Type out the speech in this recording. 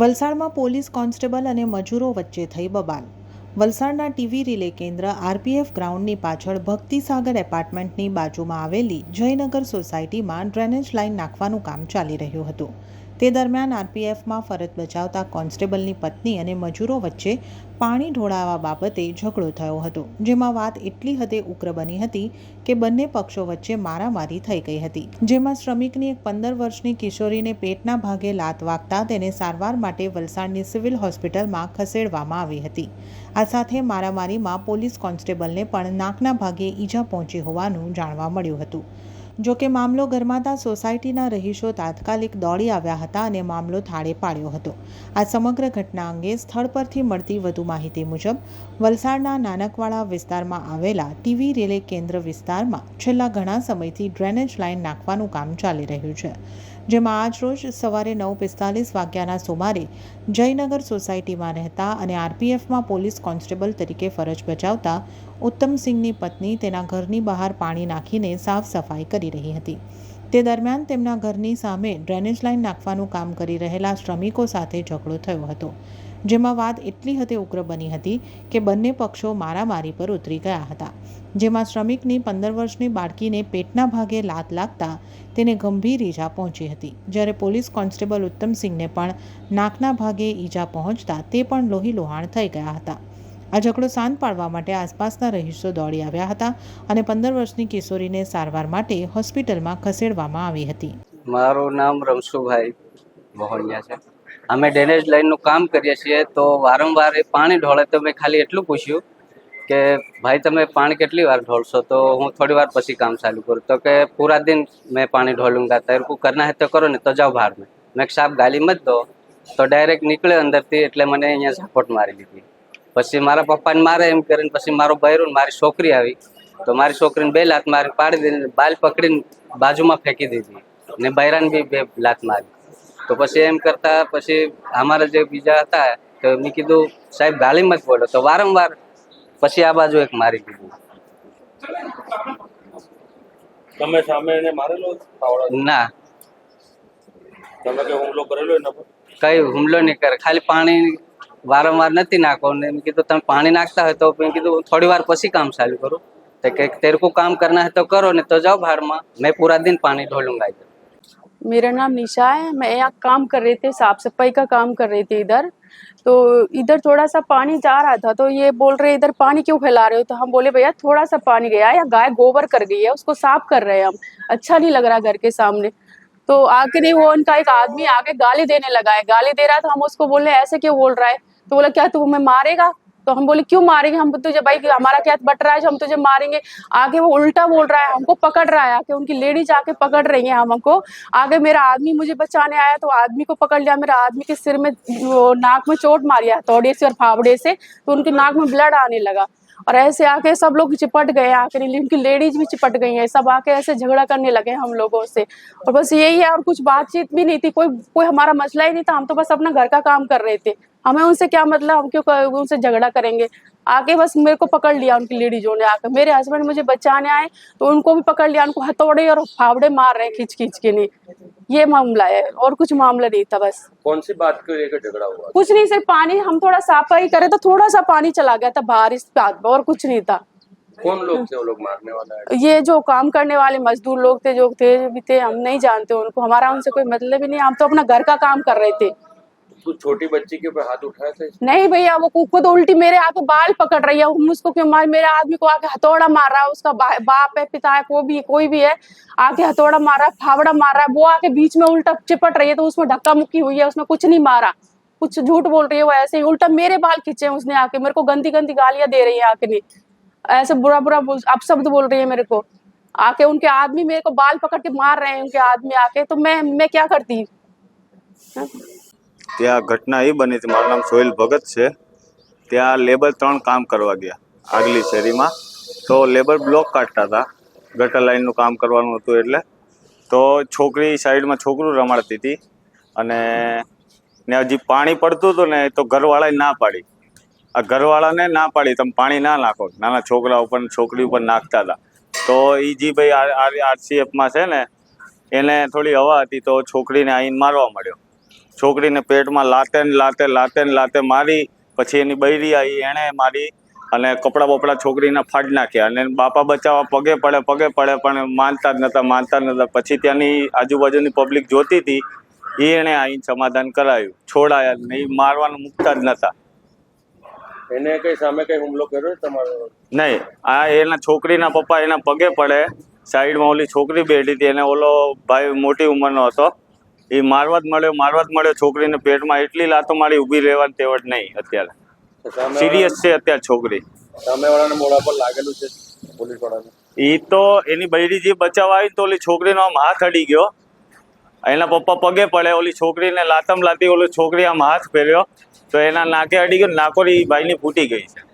વલસાડમાં police constable અને મજૂરો વચ્ચે થઈ બબાલ. વલસાડના ટીવી રિલે કેન્દ્ર આરપીએફ ગ્રાઉન્ડની પાછળ ભક્તિસાગર એપાર્ટમેન્ટની બાજુમાં આવેલી જયનગર સોસાયટીમાં ડ્રેનેજ લાઇન નાખવાનું કામ ચાલી રહ્યું હતું. તે દરમિયાન આરપીએફમાં ફરજ બજાવતા કોન્સ્ટેબલની પત્ની અને મજૂરો વચ્ચે પાણી ઢોળાવા બાબતે ઝઘડો થયો હતો, જેમાં વાત એટલી હદે ઉગ્ર બની હતી કે બંને પક્ષો વચ્ચે મારામારી થઈ ગઈ હતી, જેમાં શ્રમિકની એક પંદર વર્ષની કિશોરીને પેટના ભાગે લાત વાગતા તેને સારવાર માટે વલસાડની સિવિલ હોસ્પિટલમાં ખસેડવામાં આવી હતી. આ સાથે મારામારીમાં પોલીસ કોન્સ્ટેબલને પણ નાકના ભાગે ઈજા પહોંચી હોવાનું જાણવા મળ્યું હતું. જો કે મામલો ગરમાતા સોસાયટીના રહીશો તાત્કાલિક દોડી આવ્યા હતા અને મામલો થાળે પાડ્યો હતો. આ સમગ્ર ઘટના અંગે સ્થળ પરથી મળતી વધુ માહિતી મુજબ, વલસાડના નાનકવાડા વિસ્તારમાં આવેલા ટીવી રિલે કેન્દ્ર વિસ્તારમાં છેલ્લા ઘણા સમયથી ડ્રેનેજ લાઇન નાખવાનું કામ ચાલી રહ્યું છે. જેમાં આજરોજ સવારે નવ પિસ્તાલીસ વાગ્યાના સુમારે જયનગર સોસાયટીમાં રહેતા અને આરપીએફમાં પોલીસ કોન્સ્ટેબલ તરીકે ફરજ બજાવતા ઉત્તમસિંહની પત્ની તેના ઘરની બહાર પાણી નાખીને સાફ સફાઈ કરી રહી હતી. તે દરમિયાન તેમના ઘરની સામે ડ્રેનેજ લાઇન નાખવાનું કામ કરી રહેલા શ્રમિકો સાથે ઝઘડો થયો હતો. જેમાં વાત એટલી હદે ઉગ્ર બની હતી કે બંને પક્ષો મારામારી પર ઉતરી ગયા હતા. જેમાં શ્રમિકની પંદર વર્ષની બાળકીને પેટના ભાગે લાત લાગતા તેને ગંભીર ઈજા પહોંચી હતી. જ્યારે પોલીસ કોન્સ્ટેબલ ઉત્તમસિંહને પણ નાકના ભાગે ઈજા પહોંચતા તે પણ લોહી લોહાણ થઈ ગયા હતા. આ ઝઘડો શાંત પાડવા માટે આસપાસના રહીશો દોડી આવ્યા હતા અને પંદર વર્ષની કિશોરીને સારવાર માટે હોસ્પિટલમાં ખસેડવામાં આવી હતી. મારું નામ રમશુભાઈ મોહનિયા છે. અમે ડ્રેનેજ લાઇનનું કામ કરીએ છીએ, તો વારંવાર એ પાણી ઢોળે. તો મેં ખાલી એટલું પૂછ્યું કે, ભાઈ, તમે પાણી કેટલી વાર ઢોળશો? તો હું થોડી વાર પછી કામ ચાલુ કરું. તો કે, પૂરા દિન મેં પાણી ઢોલુંગા તેર કું કરના હે તો કરો ને તો જાઓ બહાર. મેં મેં સાપ ગાલી મત દો. તો ડાયરેક્ટ નીકળે અંદરથી એટલે મને અહીંયા ઝાપટ મારી દીધી. પછી મારા પપ્પાને મારે એમ કરીને, પછી મારો બૈરું મારી છોકરી આવી. તો મારી છોકરીને બે લાત મારી, પાડી દીધી બાલ પકડીને બાજુમાં ફેંકી દીધી. ને બૈરાને બી બે લાત મારી. તો પછી એમ કરતા પછી અમારા જે બીજા હતા તો મેં કીધું સાહેબ ગાલીમ જ બોલો. તો વારંવાર પછી આ બાજુ એક મારી દીધું. તમે સામે એને મારેલો ના. તમે હુમલો કરેલો એના કઈ હુમલો નહીં કરે. ખાલી પાણી વારંવાર નથી નાખો. ને મેં કીધું તમે પાણી નાખતા હોય તો મેં કીધું થોડી વાર પછી કામ ચાલુ કરું. તો કે તેરકું કામ કરના હે તો કરો ને તો જાઓ ભાડમાં મેં પૂરા દિન પાણી ઢોલુંગાઈ मेरा नाम निशा है। मैं यहाँ काम कर रही थी, साफ़ सफ़ाई का काम कर रही थी इधर। तो इधर थोड़ा सा पानी जा रहा था तो ये बोल रहे, इधर पानी क्यों फैला रहे हो? तो हम बोले, भैया, थोड़ा सा पानी गया या गाय गोबर कर गई है, उसको साफ़ कर रहे हैं हम। अच्छा नहीं लग रहा घर के सामने। तो आके नहीं वो उनका एक आदमी आके गाली देने लगा है। गाली दे रहा था, हम उसको बोले ऐसे क्यों बोल रहा है? तो बोला, क्या तू हमें मारेगा? तो हम बोले, क्यों मारेंगे? हम तुझे भाई, हमारा क्या बट रहा है हम तुझे मारेंगे? आगे वो उल्टा बोल रहा है, हमको पकड़ रहा है आके, उनकी लेडीज़ आके पकड़ रही है हमको। आगे मेरा आदमी मुझे बचाने आया तो आदमी को पकड़ लिया, मेरा आदमी के सिर में वो नाक में चोट मारिया तोड़े से और फावड़े से तो उनके नाक में ब्लड आने लगा। और ऐसे आके सब लोग चिपट गए, आके उनकी लेडीज़ भी चिपट गई हैं। सब आके ऐसे झगड़ा करने लगे हम लोगों से। और बस यही है, और कुछ बातचीत भी नहीं थी। कोई कोई हमारा मसला ही नहीं था। हम तो बस अपना घर का काम कर रहे थे। हमें उनसे क्या मतलब? हम क्यों उनसे झगड़ा करेंगे? आके बस मेरे को पकड़ लिया उनकी लेडीजों ने आकर मेरे हस्बैंड मुझे बचाने आए तो उनको भी पकड़ लिया उनको हथौड़े और फावड़े मार रहे खींच खींच के नहीं। ये मामला है और कुछ मामला नहीं था बस। कौन सी बात को लेकर झगड़ा हुआ? कुछ नहीं सिर्फ़ पानी हम थोड़ा सफ़ाई करे तो थोड़ा सा पानी चला गया था बारिश बात और कुछ नहीं था। कौन लोग थे वो लोग मारने वाला ये जो काम करने वाले मजदूर लोग थे जो थे भी थे हम नहीं जानते उनको। हमारा उनसे कोई मतलब ही नहीं हम तो अपना घर का काम कर रहे थे। कुछ छोटी बच्ची के ऊपर हाथ उठाया था नहीं भैया, वो खुद उल्टी मेरे आके बाल पकड़ रही है। उसको क्यों मार मेरे आदमी को आके हथौड़ा मार रहा है, उसका बाप है, पिता है को भी कोई भी है आके हथौड़ा मार रहा है, फावड़ा मार रहा है, वो आके बीच में उल्टा चिपट रही है तो उसमें धक्का मुक्की हुई है उसमें कुछ नहीं मारा। कुछ झूठ बोल रही है, वो ऐसे ही उल्टा मेरे बाल खींचे हैं उसने आके, मेरे को गंदी गंदी गालियाँ दे रही है आके नहीं। ऐसे बुरा बुरा अपशब्द बोल रही है मेरे को। आके उनके आदमी मेरे को बाल पकड़ के मार रहे हैं, उनके आदमी आके तो मैं मैं क्या करती? ત્યાં ઘટના એ બની હતી. મારું નામ સોહિલ ભગત છે. ત્યાં લેબર ત્રણ કામ કરવા ગયા આગલી શેરીમાં. તો લેબર બ્લોક કાઢતા હતા. ગટર લાઈનનું કામ કરવાનું હતું એટલે. તો છોકરી સાઈડમાં છોકરું રમાડતી હતી અને ને હજી પાણી પડતું હતું ને તો ઘરવાળાએ ના પાડી. આ ઘરવાળાને ના પાડી તમે પાણી ના નાખો. નાના છોકરા ઉપર છોકરી ઉપર નાખતા હતા. તો એ જી ભાઈ આરસીએફમાં છે ને, એને થોડી હવા હતી તો છોકરીને આવીને મારવા મળ્યો છોકરીને પેટમાં લાતે ને લાતે લાતે ને લાતે મારી પછી એની બૈરી આવી એણે મારી અને કપડાં બપડા છોકરીના ફાડી નાખ્યા. અને બાપા બચાવવા પગે પડે પગે પડે પણ માનતા જ નહોતા માનતા જ નહોતા પછી ત્યાંની આજુબાજુની પબ્લિક જોતી હતી એ એણે આવીને સમાધાન કરાયું છોડાયા નહીં મારવાનું મૂકતા જ નહોતા એને કઈ સામે કઈ હુમલો કર્યો તમારો? નહીં આ એના છોકરીના પપ્પા એના પગે પડે. સાઈડમાં ઓલી છોકરી બેઠી હતી એને ઓલો ભાઈ મોટી ઉંમરનો હતો. એ મારવા જ મળ્યો મારવા જ મળ્યો છોકરીને પેટમાં એટલી લાતો મારી ઊભી રહેવાની તેવડ નહીં અત્યારે. સિરિયસ છે અત્યારે છોકરી. સામેવાળાને મોઢા પર લાગેલું છે પોલીસ વાળાને એ તો એની બૈરી જે બચાવવા આવી તો ઓલી છોકરીનો આમ હાથ અડી ગયો. એના પપ્પા પગે પડે ઓલી છોકરીને લાતમ લાતી ઓલી છોકરી આમ હાથ ફેર્યો. તો એના નાકે અડી ગયો નાકોરી ભાઈની ફૂટી ગઈ છે.